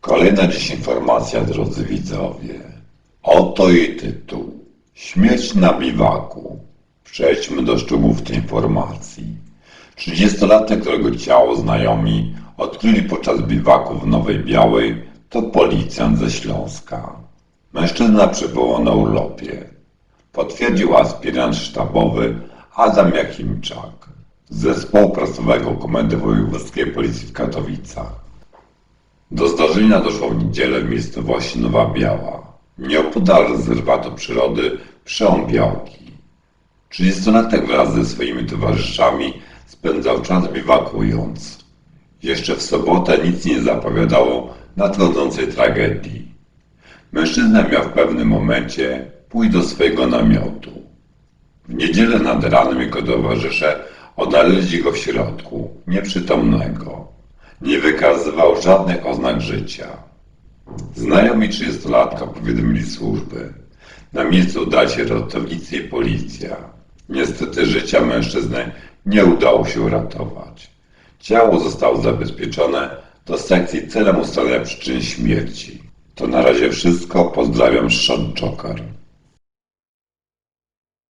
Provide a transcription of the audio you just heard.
Kolejna dziś informacja, drodzy widzowie. Oto jej tytuł. Śmierć na biwaku. Przejdźmy do szczegółów tej informacji. 30-latek, którego ciało znajomi odkryli podczas biwaku w Nowej Białej, to policjant ze Śląska. Mężczyzna przebywał na urlopie. Potwierdził aspirant sztabowy Adam Jakimczak z zespołu prasowego Komendy Wojewódzkiej Policji w Katowicach. Do zdarzenia doszło w niedzielę w miejscowości Nowa Biała, nieopodal rezerwatu przyrody Przełom Białki. 30-latek wraz ze swoimi towarzyszami spędzał czas biwakując. Jeszcze w sobotę nic nie zapowiadało nadchodzącej tragedii. Mężczyzna miał w pewnym momencie pójść do swojego namiotu. W niedzielę nad ranem jego towarzysze odnaleźli go w środku, nieprzytomnego. Nie wykazywał żadnych oznak życia. Znajomi 30-latka powiadomili służby. Na miejscu udali się ratownicy i policja. Niestety życia mężczyzny nie udało się uratować. Ciało zostało zabezpieczone do sekcji celem ustalenia przyczyn śmierci. To na razie wszystko. Pozdrawiam, Sean Joker.